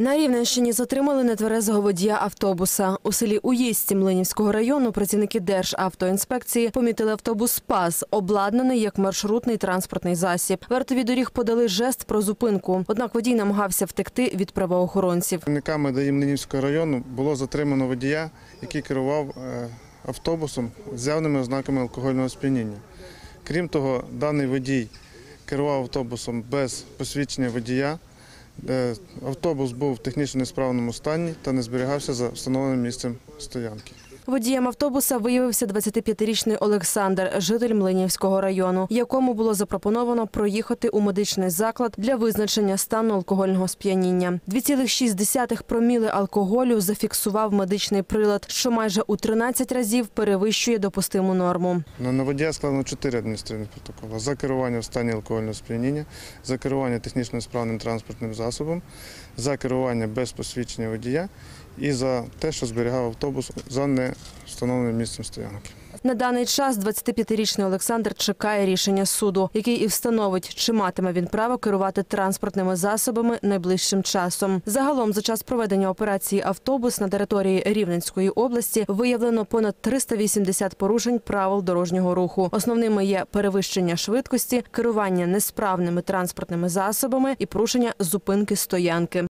На Рівненщині затримали нетверезого водія автобуса. У селі Уїсті Млинівського району працівники Державтоінспекції помітили автобус «Спас», обладнаний як маршрутний транспортний засіб. Вартові доріг подали жест про зупинку. Однак водій намагався втекти від правоохоронців. Працівниками ДАІ Млинівського району було затримано водія, який керував е, автобусом з явними ознаками алкогольного сп'яніння. Крім того, даний водій керував автобусом без посвідчення водія. Е, Автобус був в технічно несправному стані та не зберігався за встановленим місцем стоянки. Водієм автобуса виявився 25-річний Олександр, житель Млинівського району, якому було запропоновано проїхати у медичний заклад для визначення стану алкогольного сп'яніння. 2,6 проміли алкоголю зафіксував медичний прилад, що майже у 13 разів перевищує допустиму норму. На водія складено 4 адміністративних протоколи за керування в стані алкогольного сп'яніння, за керування технічно несправним транспортним засобом, за керування без посвідчення водія і за те, що зберігав автобус за не встановленим місцем стоянки. На даний час 25-річний Олександр чекає рішення суду, який і встановить, чи матиме він право керувати транспортними засобами найближчим часом. Загалом за час проведення операції автобус на території Рівненської області виявлено понад 380 порушень правил дорожнього руху. Основними є перевищення швидкості, керування несправними транспортними засобами і порушення зупинки стоянки.